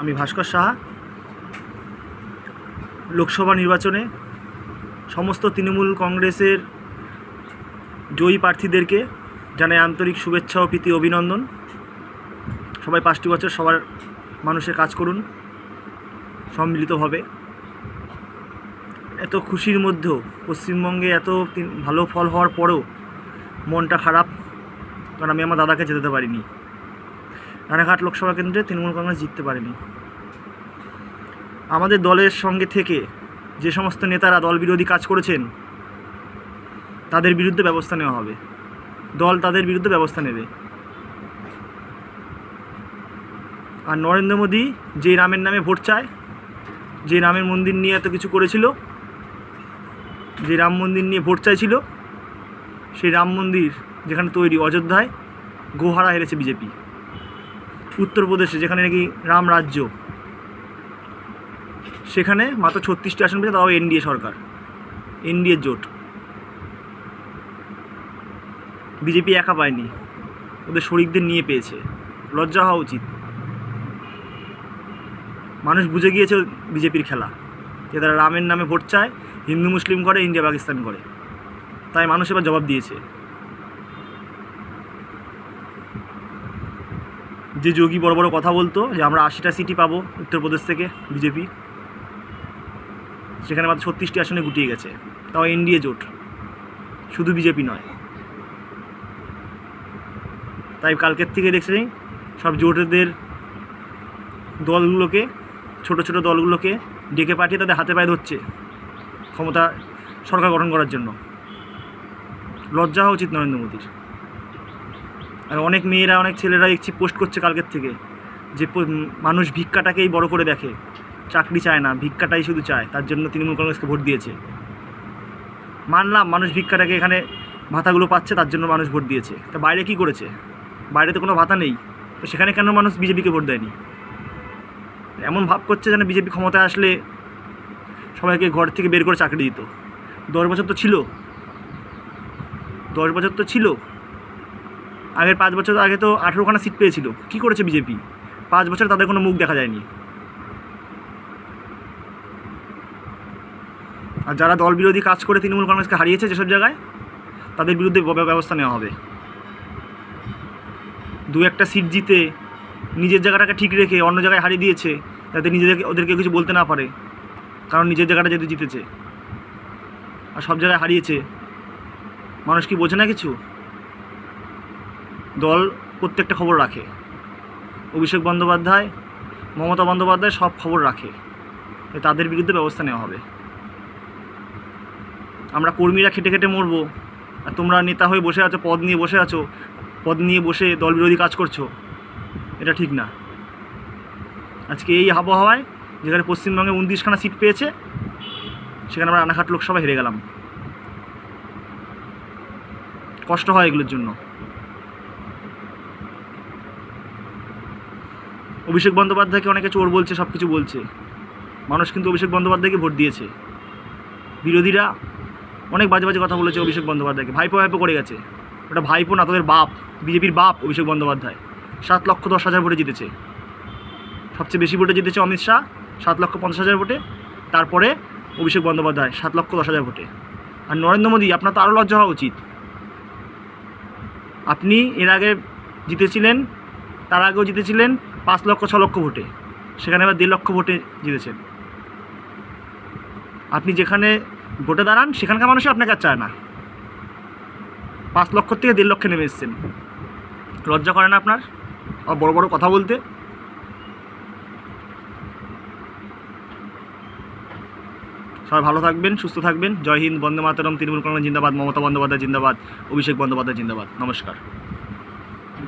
আমি ভাস্কর সাহা। লোকসভা নির্বাচনে সমস্ত তৃণমূল কংগ্রেসের জয়ী প্রার্থীদেরকে জানাই আন্তরিক শুভেচ্ছা ও প্রীতি অভিনন্দন। সবাই পাঁচটি বছর সবার মানুষের কাজ করুন, সম্মিলিতভাবে। এত খুশির মধ্যেও পশ্চিমবঙ্গে এত ভালো ফল হওয়ার পরেও মনটা খারাপ, কারণ আমি আমার দাদাকে যেতে পারিনি। রানাঘাট লোকসভা কেন্দ্রে তৃণমূল কংগ্রেস জিততে পারেনি। আমাদের দলের সঙ্গে থেকে যে সমস্ত নেতারা দল বিরোধী কাজ করেছেন, তাদের বিরুদ্ধে ব্যবস্থা নেওয়া হবে। দল তাদের বিরুদ্ধে ব্যবস্থা নেবে। আর নরেন্দ্র মোদী যে রামের নামে ভোট চায়, যে রামের মন্দির নিয়ে এত কিছু করেছিল, যে রাম মন্দির নিয়ে ভোট চাইছিল, সেই রাম মন্দির যেখানে তৈরি অযোধ্যায়, গোহারা হেরেছে বিজেপি। উত্তরপ্রদেশে, যেখানে নাকি রাম রাজ্য। সেখানে মাত্র ছত্রিশটি আসন পেয়েছে, তাও এনডিএ সরকার। এনডিএ জোট। বিজেপি একা পায়নি। ওদের শরিকদের নিয়ে পেয়েছে। লজ্জা হওয়া উচিত। মানুষ বুঝে গিয়েছে বিজেপির খেলা। যে তারা রামের নামে ভোট চায়, হিন্দু, মুসলিম করে, ইন্ডিয়া, পাকিস্তান করে। তাই মানুষ এবার জবাব দিয়েছে। যে যোগী বড় বড় কথা বলতো যে আমরা আশিটা সিটি পাবো উত্তরপ্রদেশ থেকে বিজেপি। সেখানে মাত্র ছত্রিশটি আসনে গুটিয়ে গেছে। তাও এনডিএ জোট। শুধু বিজেপি নয়। তাই কালকের থেকে দেখছি সব জোটেদের দলগুলোকে, ছোট ছোট দলগুলোকে ডেকে পাঠিয়ে তাদের হাতে পায়ে ধরছে ক্ষমতা সরকার গঠন করার জন্য। লজ্জা হওয়া উচিত নরেন্দ্র মোদীর। আর অনেক মেয়েরা, অনেক ছেলেরা দেখছি পোস্ট করছে কালকের থেকে যে মানুষ ভিক্ষাটাকেই বড় করে দেখে। চাকরি চায় না, ভিক্ষাটাই শুধু চায়, তার জন্য তৃণমূল কংগ্রেসকে ভোট দিয়েছে। মানলাম, মানুষ ভিক্ষাটাকে এখানে ভাতাগুলো পাচ্ছে, তার জন্য মানুষ ভোট দিয়েছে। তা বাইরে কি করেছে? বাইরে তো কোনো ভাতা নেই। তো সেখানে কেন মানুষ বিজেপিকে ভোট দেয়নি? এমন ভাব করছে যেন বিজেপি ক্ষমতায় আসলে সবাইকে ঘর থেকে বের করে চাকরি দিত। দশ বছর তো ছিল। দশ বছর তো ছিল। আগের পাঁচ বছর আগে তো আঠেরোখানা সিট পেয়েছিল। কি করেছে বিজেপি পাঁচ বছর তাদের কোনো মুখ দেখা যায়নি। আর যারা দল বিরোধী কাজ করে তৃণমূল কংগ্রেসকে হারিয়েছে যেসব জায়গায়, তাদের বিরুদ্ধে ব্যব- ব্যবস্থা নেওয়া হবে। দু একটা সিট জিতে নিজের জায়গাটাকে ঠিক রেখে অন্য জায়গায় হারিয়ে দিয়েছে, যাতে নিজেদেরকে ওদেরকে কিছু বলতে না পারে, কারণ নিজের জায়গাটা যেহেতু জিতেছে। আর সব জায়গায় হারিয়েছে, মানুষ কি বোঝে না কিছু? দল প্রত্যেকটা খবর রাখে। অভিষেক বন্দ্যোপাধ্যায়, মমতা বন্দ্যোপাধ্যায় সব খবর রাখে। তাদের বিরুদ্ধে ব্যবস্থা নেওয়া হবে। আমরা কর্মীরা খেটে খেটে মরবো। আর তোমরা নেতা হয়ে বসে আছো, পদ নিয়ে বসে আছো, পদ নিয়ে বসে দল বিরোধী কাজ করছ, এটা ঠিক না। আজকে এই আবহাওয়ায়, যেখানে পশ্চিমবঙ্গে উনত্রিশখানা সিট পেয়েছে, সেখানে আমরা রানাঘাট লোকসভা হেরে গেলাম। কষ্ট হয় এগুলোর জন্য। অভিষেক বন্দ্যোপাধ্যায়কে অনেকে চোর বলছে সব কিছু বলছে। মানুষ কিন্তু অভিষেক বন্দ্যোপাধ্যায়কে ভোট দিয়েছে। বিরোধীরা অনেক বাজে বাজে কথা বলেছে অভিষেক বন্দ্যোপাধ্যায়কে। ভাইপো ভাইপো করে গেছে। ওটা ভাইপো না, তাদের বাপ, বিজেপির বাপ অভিষেক বন্দ্যোপাধ্যায়। সাত লক্ষ দশ হাজার ভোটে জিতেছে। সবচেয়ে বেশি ভোটে জিতেছে অমিত শাহ, সাত লক্ষ পঞ্চাশ হাজার ভোটে। তারপরে অভিষেক বন্দ্যোপাধ্যায়, সাত লক্ষ দশ হাজার ভোটে। আর নরেন্দ্র মোদী, আপনার তো আরও লজ্জা হওয়া উচিত। আপনি এর আগে জিতেছিলেন, তার আগেও জিতেছিলেন পাঁচ লক্ষ, ছ লক্ষ ভোটে। সেখানে এবার দেড় লক্ষ ভোটে জিতেছেন। আপনি যেখানে ভোটে দাঁড়ান, সেখানকার মানুষই আপনাকে আর চায় না। পাঁচ লক্ষ থেকে দেড় লক্ষে নেমে এসছেন। লজ্জা করে না আপনার? আর বড় বড় কথা বলতে? সবাই ভালো থাকবেন, সুস্থ থাকবেন। জয় হিন্দ, বন্দে মাতরম, তৃণমূল কংগ্রেস, জিন্দাবাদ, মমতা বন্দ্যোপাধ্যায়, জিন্দাবাদ, অভিষেক বন্দ্যোপাধ্যায়, জিন্দাবাদ। নমস্কার।